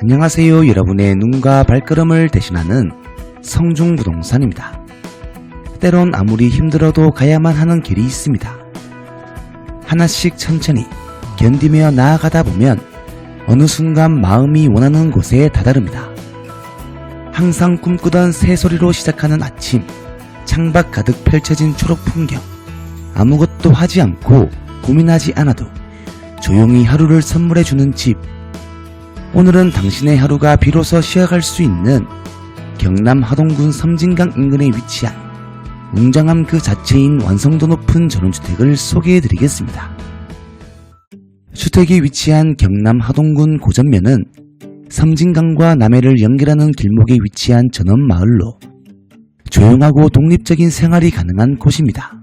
안녕하세요 여러분의 눈과 발걸음을 대신하는 성중부동산입니다. 때론 아무리 힘들어도 가야만 하는 길이 있습니다. 하나씩 천천히 견디며 나아가다 보면 어느 순간 마음이 원하는 곳에 다다릅니다. 항상 꿈꾸던 새소리로 시작하는 아침, 창밖 가득 펼쳐진 초록 풍경, 아무것도 하지 않고 고민하지 않아도 조용히 하루를 선물해주는 집, 오늘은 당신의 하루가 비로소 쉬어갈 수 있는 경남 하동군 섬진강 인근에 위치한 웅장함 그 자체인 완성도 높은 전원주택을 소개해드리겠습니다. 주택이 위치한 경남 하동군 고전면은 섬진강과 남해를 연결하는 길목에 위치한 전원마을로 조용하고 독립적인 생활이 가능한 곳입니다.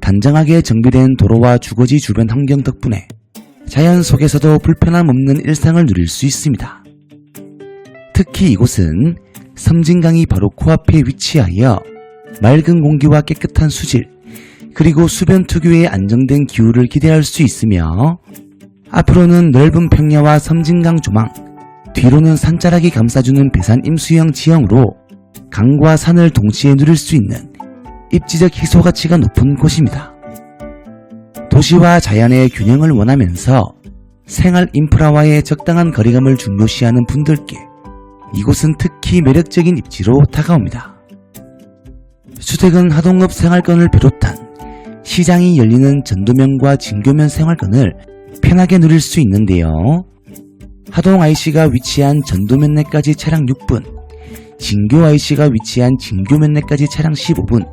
단정하게 정비된 도로와 주거지 주변 환경 덕분에 자연 속에서도 불편함 없는 일상을 누릴 수 있습니다. 특히 이곳은 섬진강이 바로 코앞에 위치하여 맑은 공기와 깨끗한 수질, 그리고 수변 특유의 안정된 기후를 기대할 수 있으며 앞으로는 넓은 평야와 섬진강 조망, 뒤로는 산자락이 감싸주는 배산 임수형 지형으로 강과 산을 동시에 누릴 수 있는 입지적 희소 가치가 높은 곳입니다. 도시와 자연의 균형을 원하면서 생활 인프라와의 적당한 거리감을 중요시하는 분들께 이곳은 특히 매력적인 입지로 다가옵니다. 주택은 하동읍 생활권을 비롯한 시장이 열리는 전도면과 진교면 생활권을 편하게 누릴 수 있는데요. 하동 IC가 위치한 전도면 내까지 차량 6분, 진교 IC가 위치한 진교면 내까지 차량 15분,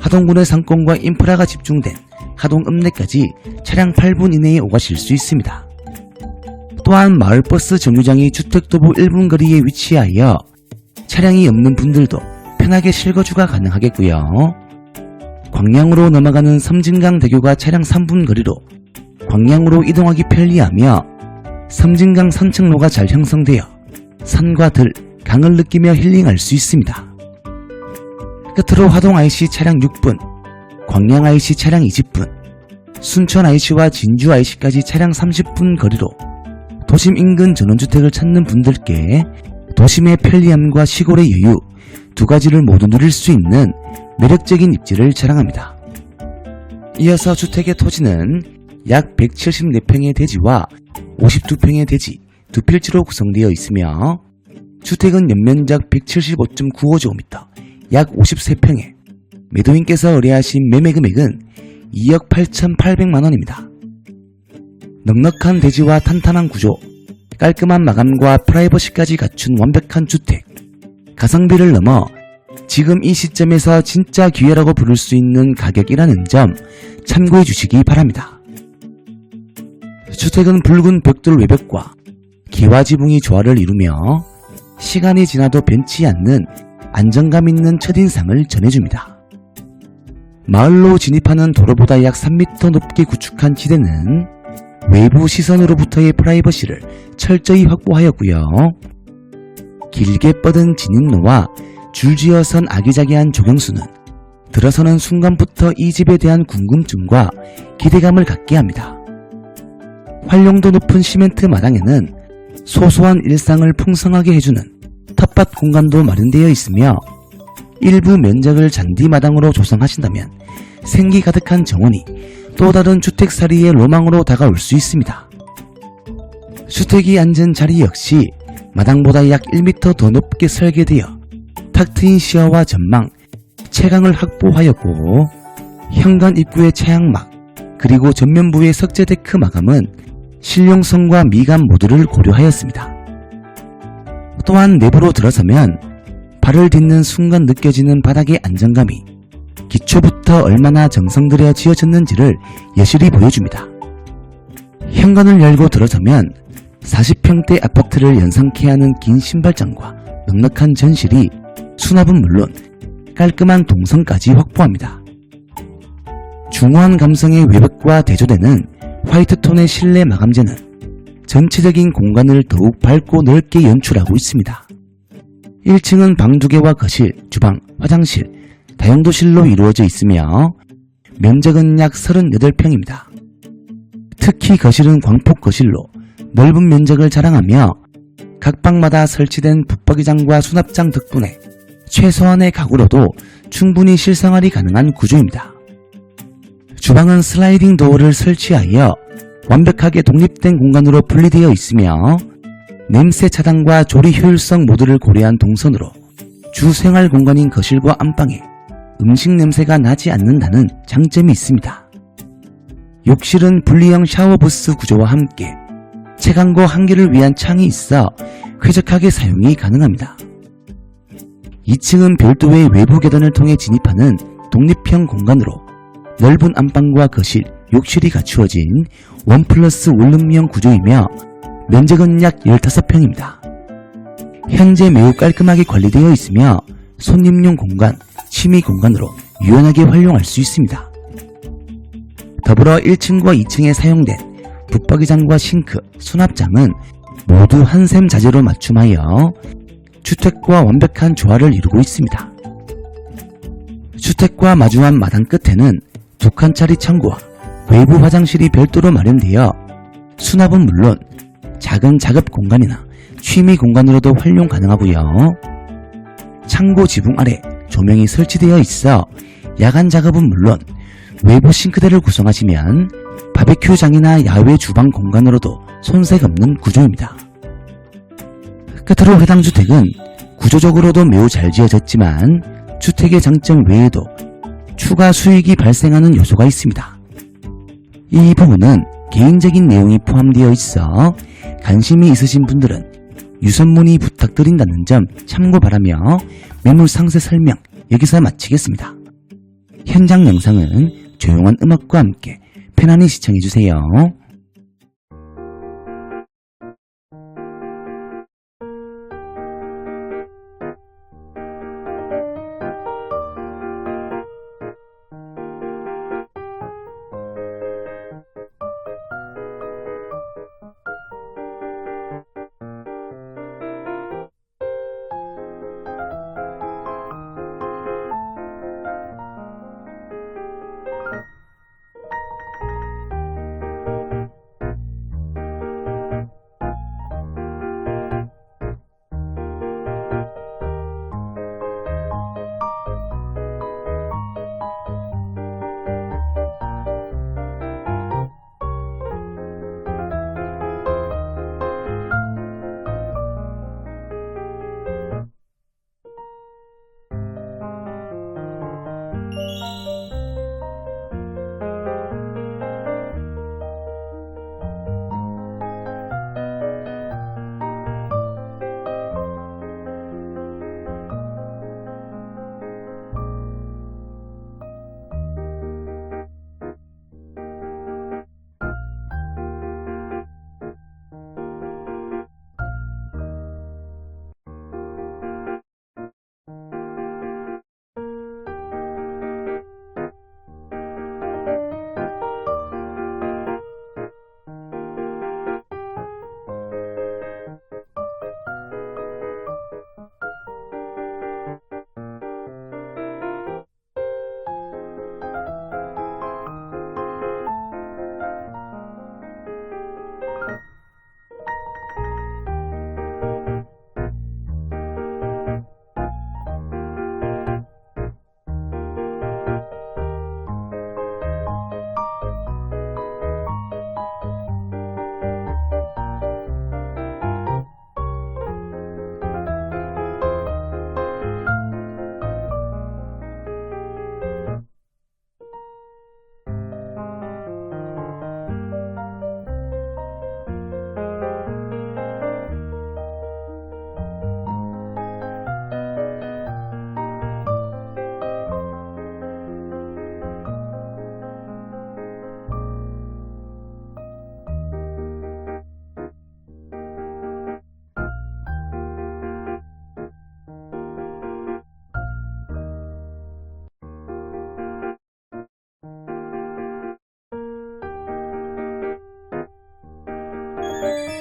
하동군의 상권과 인프라가 집중된 하동 읍내까지 차량 8분 이내에 오가실 수 있습니다. 또한 마을버스 정류장이 주택도보 1분 거리에 위치하여 차량이 없는 분들도 편하게 실거주가 가능하겠고요. 광양으로 넘어가는 섬진강대교가 차량 3분 거리로 광양으로 이동하기 편리하며 섬진강 산책로가 잘 형성되어 산과 들, 강을 느끼며 힐링할 수 있습니다. 끝으로 화동 IC 차량 6분, 광양 IC 차량 20분, 순천 IC와 진주 IC까지 차량 30분 거리로 도심 인근 전원주택을 찾는 분들께 도심의 편리함과 시골의 여유 두 가지를 모두 누릴 수 있는 매력적인 입지를 자랑합니다. 이어서 주택의 토지는 약 174평의 대지와 52평의 대지 두 필지로 구성되어 있으며 주택은 연면적 175.95제곱미터 약 53평에 매도인께서 의뢰하신 매매 금액은 2억 8,800만 원입니다. 넉넉한 대지와 탄탄한 구조, 깔끔한 마감과 프라이버시까지 갖춘 완벽한 주택, 가성비를 넘어 지금 이 시점에서 진짜 기회라고 부를 수 있는 가격이라는 점 참고해 주시기 바랍니다. 주택은 붉은 벽돌 외벽과 기와 지붕이 조화를 이루며 시간이 지나도 변치 않는 안정감 있는 첫인상을 전해줍니다. 마을로 진입하는 도로보다 약 3m 높게 구축한 지대는 외부 시선으로부터의 프라이버시를 철저히 확보하였고요. 길게 뻗은 진입로와 줄지어 선 아기자기한 조경수는 들어서는 순간부터 이 집에 대한 궁금증과 기대감을 갖게 합니다. 활용도 높은 시멘트 마당에는 소소한 일상을 풍성하게 해주는 텃밭 공간도 마련되어 있으며 일부 면적을 잔디마당으로 조성하신다면 생기 가득한 정원이 또 다른 주택살이의 로망으로 다가올 수 있습니다. 주택이 앉은 자리 역시 마당보다 약 1m 더 높게 설계되어 탁 트인 시야와 전망, 채광을 확보하였고 현관 입구의 채양막 그리고 전면부의 석재 데크 마감은 실용성과 미감 모두를 고려하였습니다. 또한 내부로 들어서면 발을 딛는 순간 느껴지는 바닥의 안정감이 기초부터 얼마나 정성 들여 지어졌는지를 여실히 보여줍니다. 현관을 열고 들어서면 40평대 아파트를 연상케 하는 긴 신발장과 넉넉한 전실이 수납은 물론 깔끔한 동선까지 확보합니다. 중후한 감성의 외벽과 대조되는 화이트톤의 실내 마감재는 전체적인 공간을 더욱 밝고 넓게 연출하고 있습니다. 1층은 방 2개와 거실, 주방, 화장실, 다용도실로 이루어져 있으며 면적은 약 38평입니다. 특히 거실은 광폭 거실로 넓은 면적을 자랑하며 각 방마다 설치된 붙박이장과 수납장 덕분에 최소한의 가구로도 충분히 실생활이 가능한 구조입니다. 주방은 슬라이딩 도어를 설치하여 완벽하게 독립된 공간으로 분리되어 있으며 냄새 차단과 조리 효율성 모두를 고려한 동선으로 주 생활 공간인 거실과 안방에 음식 냄새가 나지 않는다는 장점이 있습니다. 욕실은 분리형 샤워 부스 구조와 함께 채광고 한 개를 위한 창이 있어 쾌적하게 사용이 가능합니다. 2층은 별도의 외부 계단을 통해 진입하는 독립형 공간으로 넓은 안방과 거실, 욕실이 갖추어진 원 플러스 원룸형 구조이며 면적은 약 15평입니다. 현재 매우 깔끔하게 관리되어 있으며 손님용 공간, 취미 공간으로 유연하게 활용할 수 있습니다. 더불어 1층과 2층에 사용된 붙박이장과 싱크, 수납장은 모두 한샘 자재로 맞춤하여 주택과 완벽한 조화를 이루고 있습니다. 주택과 마주한 마당 끝에는 두 칸짜리 창고와 외부 화장실이 별도로 마련되어 수납은 물론 작은 작업 공간이나 취미 공간으로도 활용 가능하고요. 창고 지붕 아래 조명이 설치되어 있어 야간 작업은 물론 외부 싱크대를 구성하시면 바베큐장이나 야외 주방 공간으로도 손색 없는 구조입니다. 끝으로 해당 주택은 구조적으로도 매우 잘 지어졌지만 주택의 장점 외에도 추가 수익이 발생하는 요소가 있습니다. 이 부분은 개인적인 내용이 포함되어 있어 관심이 있으신 분들은 유선문의 부탁드린다는 점 참고 바라며 매물 상세 설명 여기서 마치겠습니다. 현장 영상은 조용한 음악과 함께 편안히 시청해주세요. Thanks.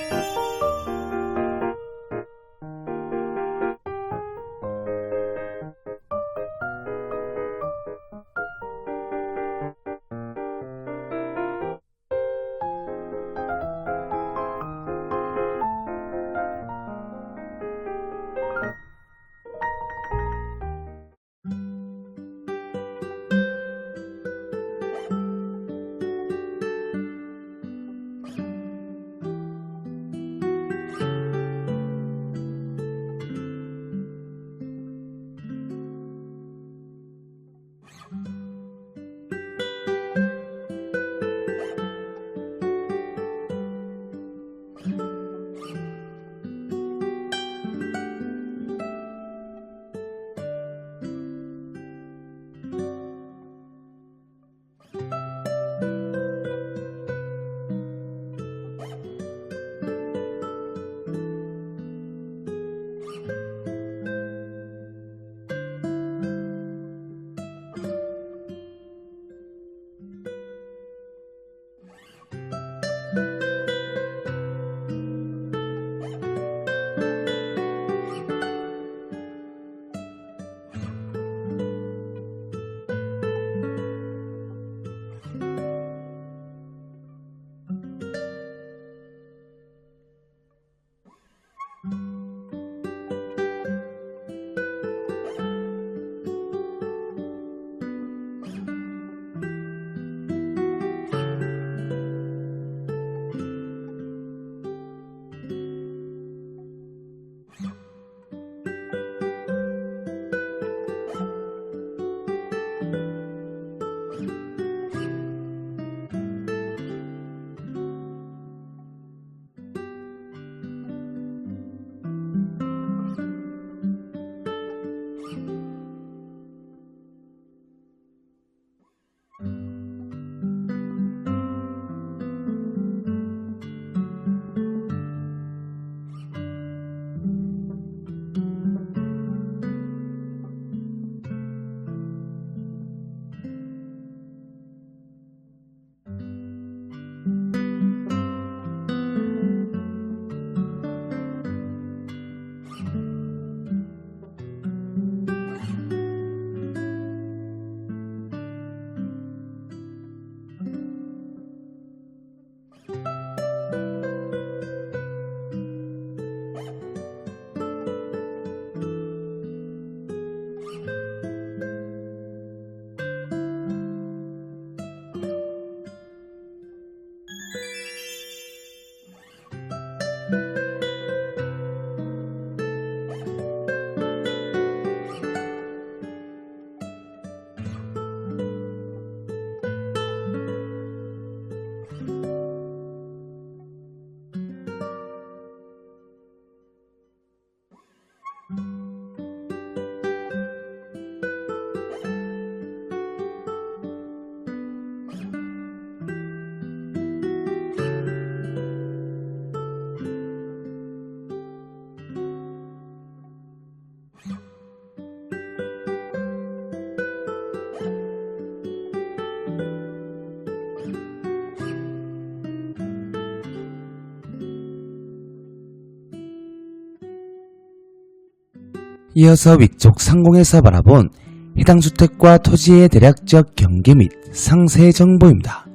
이어서 위쪽 상공에서 바라본 해당 주택과 토지의 대략적 경계 및 상세 정보입니다.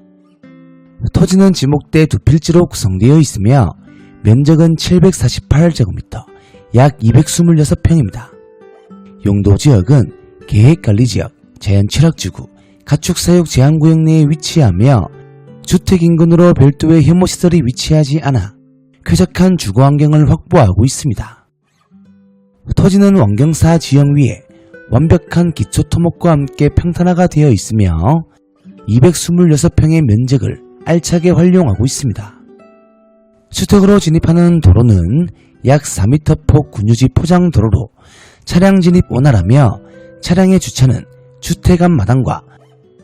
토지는 지목대 두 필지로 구성되어 있으며 면적은 748제곱미터, 약 226평입니다. 용도 지역은 계획관리지역, 자연취락지구, 가축사육 제한구역 내에 위치하며 주택 인근으로 별도의 혐오시설이 위치하지 않아 쾌적한 주거환경을 확보하고 있습니다. 토지는 원경사 지형 위에 완벽한 기초 토목과 함께 평탄화가 되어 있으며 226평의 면적을 알차게 활용하고 있습니다. 주택으로 진입하는 도로는 약 4m 폭 군유지 포장 도로로 차량 진입 원활하며 차량의 주차는 주택 앞 마당과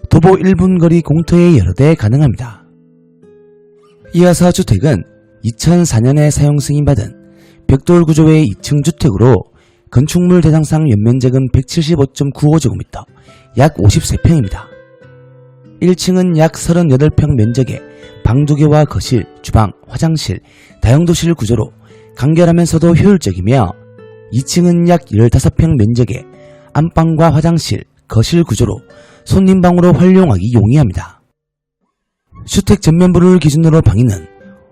도보 1분 거리 공터에 여러 대 가능합니다. 이어서 주택은 2004년에 사용 승인받은 벽돌 구조의 2층 주택으로 건축물 대상상 연면적은 175.95제곱미터, 약 53평입니다. 1층은 약 38평 면적에 방 2개와 거실, 주방, 화장실, 다용도실 구조로 간결하면서도 효율적이며 2층은 약 15평 면적에 안방과 화장실, 거실 구조로 손님방으로 활용하기 용이합니다. 주택 전면부를 기준으로 방위는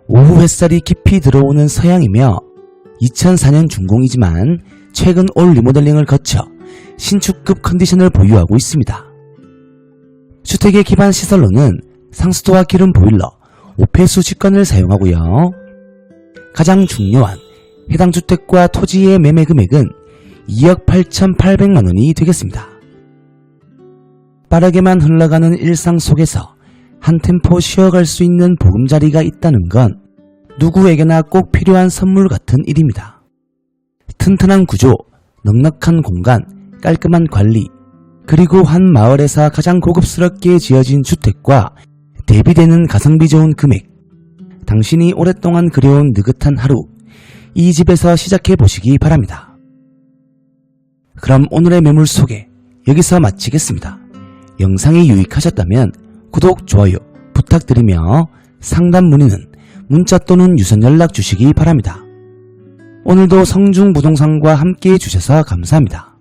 오후 햇살이 깊이 들어오는 서양이며 2004년 준공이지만 최근 올 리모델링을 거쳐 신축급 컨디션을 보유하고 있습니다. 주택의 기반 시설로는 상수도와 기름 보일러, 오폐수 직관을 사용하고요. 가장 중요한 해당 주택과 토지의 매매 금액은 2억 8,800만 원이 되겠습니다. 빠르게만 흘러가는 일상 속에서 한 템포 쉬어갈 수 있는 보금자리가 있다는 건 누구에게나 꼭 필요한 선물 같은 일입니다. 튼튼한 구조, 넉넉한 공간, 깔끔한 관리, 그리고 한 마을에서 가장 고급스럽게 지어진 주택과 대비되는 가성비 좋은 금액. 당신이 오랫동안 그려온 느긋한 하루. 이 집에서 시작해 보시기 바랍니다. 그럼 오늘의 매물 소개 여기서 마치겠습니다. 영상이 유익하셨다면 구독, 좋아요 부탁드리며 상담 문의는 문자 또는 유선 연락 주시기 바랍니다. 오늘도 성중부동산과 함께 해 주셔서 감사합니다.